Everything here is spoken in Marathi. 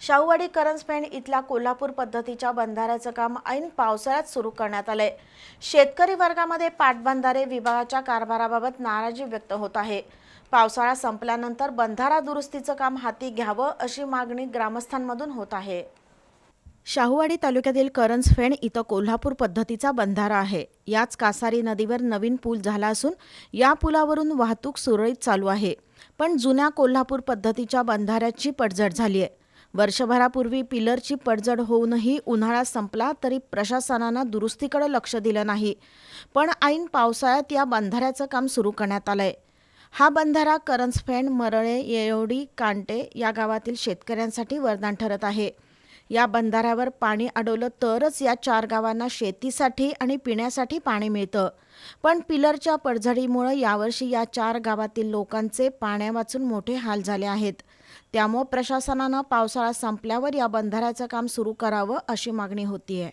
शाहूवाडी करंजपेंड इथल्या कोल्हापूर पद्धतीच्या बंधाऱ्याचं काम ऐन पावसाळ्यात सुरू करण्यात आलंय. शेतकरी वर्गामध्ये पाटबंधारे विभागाच्या कारभाराबाबत नाराजी व्यक्त होत आहे. पावसाळा संपल्यानंतर बंधारा दुरुस्तीचं काम हाती घ्यावं अशी मागणी ग्रामस्थांमधून होत आहे. शाहूवाडी तालुक्यातील करंजफेण इथं कोल्हापूर पद्धतीचा बंधारा आहे. याच कासारी नदीवर नवीन पूल झाला असून या पुलावरून वाहतूक सुरळीत चालू आहे. पण जुन्या कोल्हापूर पद्धतीच्या बंधाऱ्याची पडझड झाली आहे. वर्षभरापूर्वी पिलरची पडझड होऊनही उन्हाळा संपला तरी प्रशासनानं दुरुस्तीकडे लक्ष दिलं नाही. पण ऐन पावसाळ्यात या बंधाऱ्याचं काम सुरू करण्यात आलंय. हा बंधारा करंजफेण मरळे येवडी कांटे या गावातील शेतकऱ्यांसाठी वरदान ठरत आहे. या बंधाऱ्यावर पाणी अडवलं तरच या चार गावांना शेतीसाठी आणि पिण्यासाठी पाणी मिळतं. पण पिलरच्या पडझडीमुळे यावर्षी या चार गावातील लोकांचे पाण्यावाचून मोठे हाल झाले आहेत. त्यामुळे प्रशासनानं पावसाळा संपल्यावर या बंधाऱ्याचं काम सुरू करावं अशी मागणी होतीये.